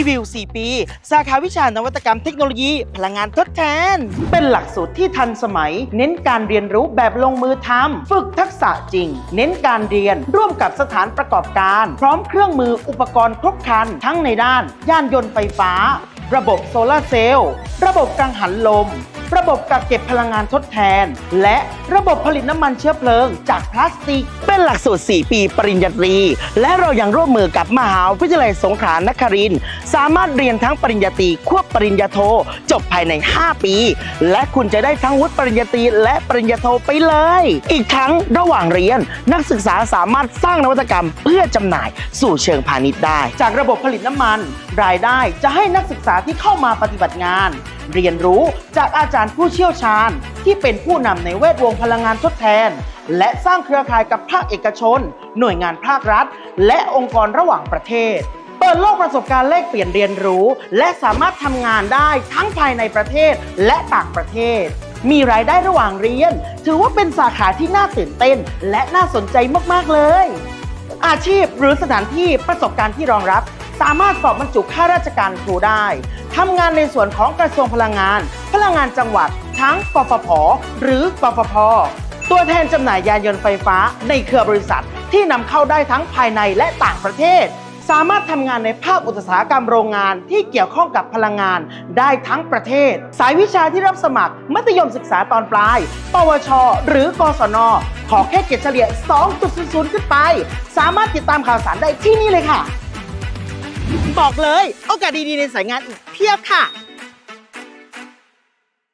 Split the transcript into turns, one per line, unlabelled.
ีวิว 4 ปี สาขาวิชานวัตกรรมเทคโนโลยี พลังงานทดแทน เป็นหลักสูตรที่ทันสมัย เน้นการเรียนรู้แบบลงมือทำฝึกทักษะจริง เน้นการเรียนร่วมกับสถานประกอบการ พร้อมเครื่องมืออุปกรณ์ครบครัน ทั้งในด้านย่านยนต์ไฟฟ้า ระบบโซลาเซลล์ระบบกังหันลม ระบบกักเก็บพลังงานทดแทน และระบบผลิตน้ำมันเชื้อเพลิง จากพลาสติก เป็นหลักสูตร 4 ปีปริญญาตรี และเรายังร่วมมือกับมหาวิทยาลัยสงขลานครินทร์สามารถเรียนทั้งปริญญาตรีควบปริญญาโท จบภายใน 5 ปี และคุณจะได้ทั้งวุฒิปริญญาตรีและปริญญาโทไปเลย อีกทั้งระหว่างเรียนนักศึกษาสามารถสร้างนวัตกรรมเพื่อจำหน่ายสู่เชิงพาณิชย์ได้ จากระบบผลิตน้ำมัน รายได้จะให้นักศึกษาที่เข้ามาปฏิบัติงาน เรียนรู้จากอาจารย์ผู้เชี่ยวชาญ ที่เป็นผู้นำในแวดวงพลังงานทดแทน และสร้างเครือข่ายกับภาคเอกชน หน่วยงานภาครัฐ และองค์กรระหว่างประเทศ เปิดโลกประสบการณ์แลกเปลี่ยนเรียนรู้ และสามารถทำงานได้ทั้งภายในประเทศและต่างประเทศ มีรายได้ระหว่างเรียน ถือว่าเป็นสาขาที่น่าตื่นเต้น และน่าสนใจมากๆเลย อาชีพหรือสถานที่ประสบการณ์ที่รองรับ สามารถสอบบรรจุข้าราชการครูได้ทำงานในส่วนของกระทรวงพลังงาน พลังงานจังหวัด ทั้งกฟผ หรือกฟพตัวแทนจำหน่ายยานยนต์ไฟฟ้าในเครือบริษัท ที่นำเข้าได้ทั้งภายในและต่างประเทศ สามารถทำงานในภาคอุตสาหกรรมโรงงานที่เกี่ยวข้องกับพลังงานได้ทั้งประเทศ สายวิชาที่รับสมัคร มัธยมศึกษาตอนปลาย ปวช หรือกศน ขอแค่เกรดเฉลี่ย 2.00 ขึ้นไป สามารถติดตามข่าวสารได้ที่นี่เลยค่ะ บอกเลย โอกาสดีๆในสายงานอีกเพียบค่ะ